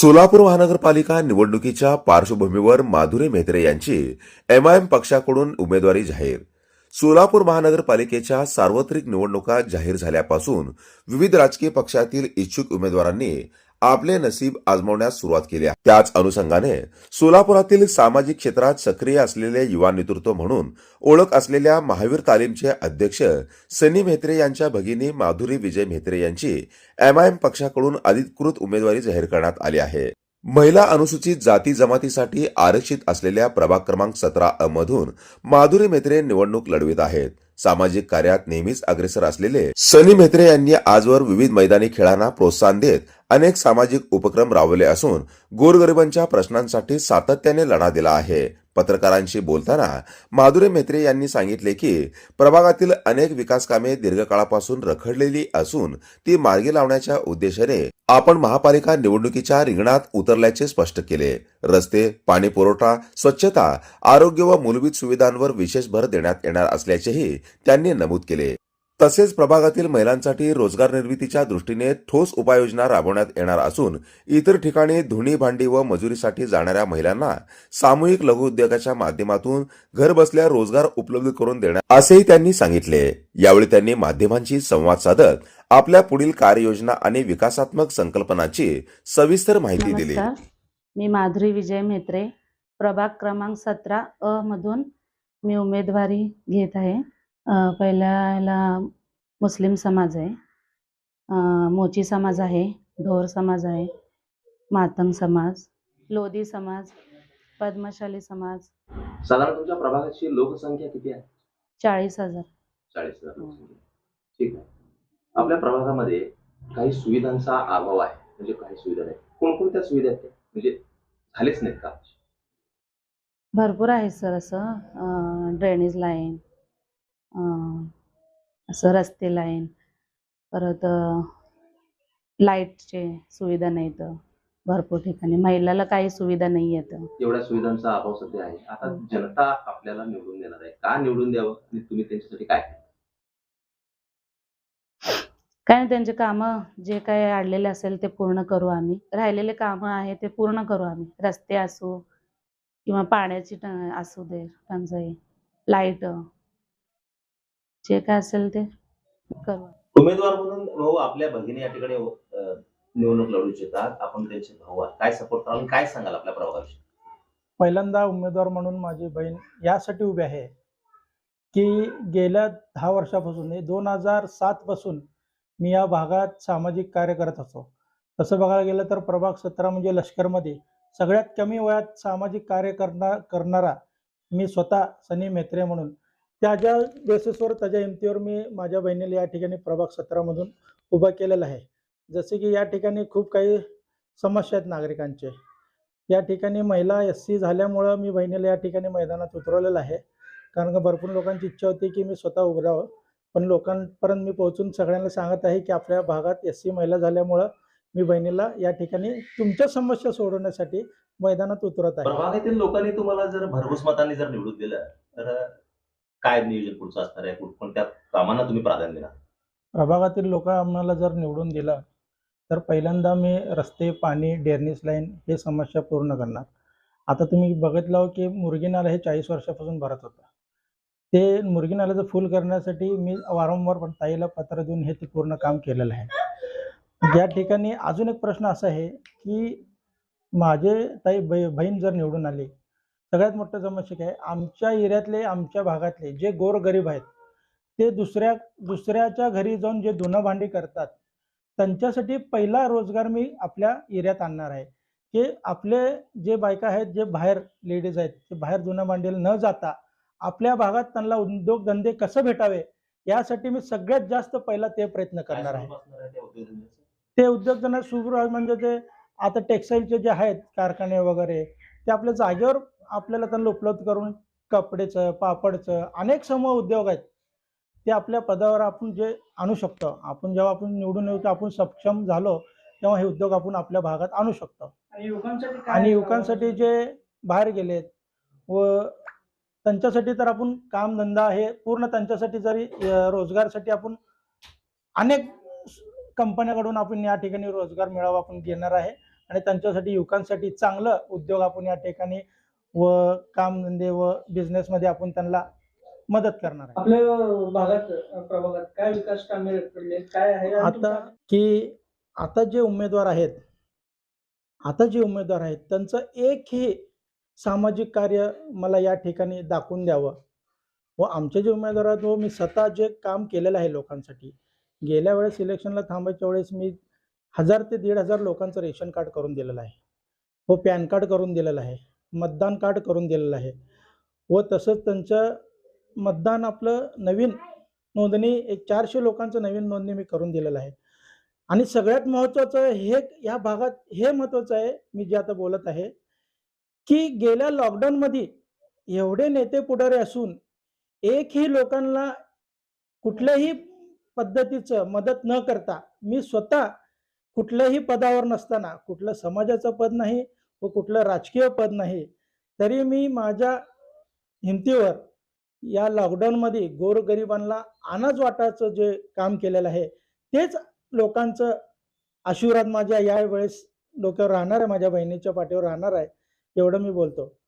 सोलापूर महानगरपालिका निवडणुकीच्या पार्श्वभूमीवर माधुरी मेहत्रे यांची एमआयएम पक्षाकडून उमेदवारी जाहीर. सोलापूर महानगरपालिकेच्या सार्वत्रिक निवडणुका जाहीर झाल्यापासून विविध राजकीय पक्षातील इच्छुक उमेदवारांनी आपले नसीब आजमावण्यास सुरुवात केली आहे. त्याच अनुषंगाने सोलापुरातील सामाजिक क्षेत्रात सक्रिय असलेले युवा नेतृत्व म्हणून ओळख असलेल्या महावीर तालीमचे अध्यक्ष सनी म्हेत्रे यांच्या भगिनी माधुरी विजय म्हेत्रे यांची एमआयएम पक्षाकडून अधिकृत उमेदवारी जाहीर करण्यात आली आहे. महिला अनुसूचित जाती जमातीसाठी आरक्षित असलेल्या प्रभाग क्रमांक सतरा अ मधून माधुरी मेत्रे निवडणूक लढवित आहेत. सामाजिक कार्यात नेहमीच अग्रेसर असलेले सनी मेत्रे यांनी आजवर विविध मैदानी खेळांना प्रोत्साहन देत अनेक सामाजिक उपक्रम राबवले असून गोरगरिबांच्या प्रश्नांसाठी सातत्याने लढा दिला आहे. पत्रकारांशी बोलताना माधुरी मेत्रे यांनी सांगितले की प्रभागातील अनेक विकास कामे दीर्घकाळापासून रखडलेली असून ती मार्गी लावण्याच्या उद्देशाने आपण महापालिका निवडणुकीच्या रिंगणात उतरल्याचे स्पष्ट केले. रस्ते पाणी पुरवठा स्वच्छता आरोग्य व मूलभूत सुविधांवर विशेष भर देण्यात येणार असल्याचेही त्यांनी नमूद केले. तसेच प्रभागातील महिलांसाठी रोजगार निर्मितीच्या दृष्टीने ठोस उपाययोजना राबवण्यात येणार असून इतर ठिकाणी धुणी भांडी व मजुरीसाठी जाणाऱ्या महिलांना सामूहिक लघुउद्योगाच्या माध्यमातून घरबसल्या रोजगार उपलब्ध करून देणार असेही त्यांनी सांगितले. यावेळी त्यांनी माध्यमांशी संवाद साधत आपल्या पुढील कार्ययोजना आणि विकासात्मक संकल्पनाची सविस्तर माहिती दिली. मी माधुरी विजय मेत्रे प्रभाग क्रमांक सतरा अ मधून मी उमेदवारी घेत आहे. पहिल्या ह्याला मुस्लिम समाज आहे. मोची समाज आहे ढोर समाज आहे मातंग समाज लोधी समाज पद्मशाली समाज. साधारण तुमच्या प्रभागाची लोकसंख्या किती आहे? चाळीस हजार. चाळीस हजार लोकसंख्या. ठीक आहे. आपल्या प्रभागामध्ये काही सुविधांचा अभाव आहे. म्हणजे काही सुविधा नाही. कोणकोणत्या सुविधा आहेत? म्हणजे झालेच नाहीत का? भरपूर आहे सर असं. ड्रेनेज लाईन असं रस्ते लाईन परत लाईटचे सुविधा नाहीत भरपूर ठिकाणी. महिलाला काही सुविधा नाही आहेत. एवढ्या सुविधांचा अभाव सध्या आहे. आता हम्म. जनता आपल्याला निवडून देणार आहे. का निवडून द्यावं? आणि तुम्ही त्यांच्यासाठी काय? काय नाही त्यांचे कामं जे काय अडलेले असेल ते पूर्ण करू आम्ही. राहिलेले कामं आहे ते पूर्ण करू आम्ही. रस्ते असो किंवा पाण्याची असू दे टंचाई लाइट जे काय असेल ते करू. उमेदवार म्हणून भाऊ आपल्या भगिनी या ठिकाणी अ, निवडणूक लढू इच्छितात आपण त्यांचे भाऊ आहात. काय सपोर्ट कराल? काय सांगाल आपल्या प्रभागाविषयी? पहिल्यांदा उमेदवार म्हणून माझी बहीण यासाठी उभी आहे की गेल्या दहा वर्षापासून दोन हजार सातपासून मी या भागात सामाजिक कार्य करत असतो. तसं बघायला गेलं तर प्रभाग सतरा म्हणजे लष्करमध्ये सगळ्यात कमी वयात सामाजिक कार्य करणार करणारा मी स्वतः सनी मेत्रे म्हणून त्याच्या बेसिसवर त्याच्या हिमतीवर मी माझ्या बहिणीला या ठिकाणी प्रभाग सत्रामधून उभा केलेला आहे. जसे की या ठिकाणी खूप काही समस्या आहेत नागरिकांचे. या ठिकाणी महिला एस सी झाल्यामुळं मी बहिणीला या ठिकाणी मैदानात उतरवलेलं आहे. कारण का भरपूर लोकांची इच्छा होती की मी स्वतः उघडावं पण लोकांपर्यंत मी पोहोचून सगळ्यांना सांगत आहे की आपल्या भागात एस सी महिला झाल्यामुळं मी बहिणीला या ठिकाणी तुमच्या समस्या सोडवण्यासाठी मैदानात उतरत आहे. भागातील लोकांनी तुम्हाला जर भरघोस मतांनी जर निवडून दिलं तर काय नियोजन पुढचं असणार आहे? कोणत्या कामांना तुम्ही प्राधान्य देणार? प्रभागातील लोक आम्हाला जर निवडून दिलं तर पहिल्यांदा मी रस्ते पाणी डेअरनेस लाईन हे समस्या पूर्ण करणार. आता तुम्ही बघितलं हो की मुर्गीनाला हे चाळीस वर्षापासून भरत होता. ते मुरगी नाल्याचं फुल करण्यासाठी मी वारंवार पण ताईला पत्र देऊन हे ते पूर्ण काम केलेलं आहे. या ठिकाणी अजून एक प्रश्न असा आहे की माझे ताई बहीण जर निवडून आली सगळ्यात मोठं समस्या काय आहे? आमच्या एरियातले आमच्या भागातले जे गोरगरीब आहेत ते दुसऱ्या दुसऱ्याच्या घरी जाऊन जे धुणं भांडी करतात त्यांच्यासाठी पहिला रोजगार मी आपल्या एरियात आणणार आहे की आपले जे बायका आहेत जे बाहेर लेडीज आहेत ते बाहेर धुणं भांडीला न जाता आपल्या भागात त्यांना उद्योगधंदे कसं भेटावे यासाठी मी सगळ्यात जास्त पहिला ते प्रयत्न करणार आहे? ते उद्योगधंदा सुरू म्हणजे ते आता टेक्सटाईलचे जे आहेत कारखाने वगैरे ते आपल्या जागेवर आपल्याला त्यांना उपलब्ध करून कपडेचं पापडचं अनेक समूह उद्योग आहेत. ते आपल्या पदावर आपण जे आणू शकतो आपण जेव्हा आपण निवडून येऊ आपण सक्षम झालो तेव्हा हे उद्योग आपण आपल्या भागात आणू शकतो. आणि युवकांसाठी जे बाहेर गेलेत व त्यांच्यासाठी तर आपण कामधंदा हे पूर्ण त्यांच्यासाठी जरी रोजगारसाठी आपण अनेक कंपन्याकडून आपण या ठिकाणी रोजगार मिळावा आपण घेणार आहे. आणि त्यांच्यासाठी युवकांसाठी चांगलं उद्योग आपण या ठिकाणी व कामधंदे व बिझनेसमध्ये आपण त्यांना मदत करणार आहे. आपल्या भागात प्रभागात काय विकास कामे पडले काय आहे? आता की आता जे उमेदवार आहेत आता जे उमेदवार आहेत त्यांचं एकही सामाजिक कार्य मला या ठिकाणी दाखवून द्यावं. व आमचे जे उमेदवार आहेत व मी स्वतः जे काम केलेलं आहे लोकांसाठी गेल्या वेळेस इलेक्शनला थांबायच्या वेळेस मी हजार ते दीड हजार लोकांचं रेशन कार्ड करून दिलेलं आहे. व पॅन कार्ड करून दिलेलं आहे. मतदान कार्ड करून दिलेलं आहे. व तसंच त्यांचं मतदान आपलं नवीन नोंदणी एक चारशे लोकांचं नवीन नोंदणी मी करून दिलेलं आहे. आणि सगळ्यात महत्त्वाचं हे या भागात हे महत्त्वाचं आहे मी जे आता बोलत आहे की गेल्या लॉकडाऊनमध्ये एवढे नेते पुढारे असून एकही लोकांना कुठल्याही पद्धतीचं मदत न करता मी स्वतः कुठल्याही पदावर नसताना कुठलं समाजाचं पद नाही व कुठलं राजकीय पद नाही तरी मी माझ्या हिमतीवर या लॉकडाऊनमध्ये गोरगरिबांना अनाज वाटायचं जे काम केलेलं आहे तेच लोकांचं आशीर्वाद माझ्या या वेळेस डोक्यावर राहणार आहे माझ्या बहिणीच्या पाठीवर राहणार आहे एवढं मी बोलतो.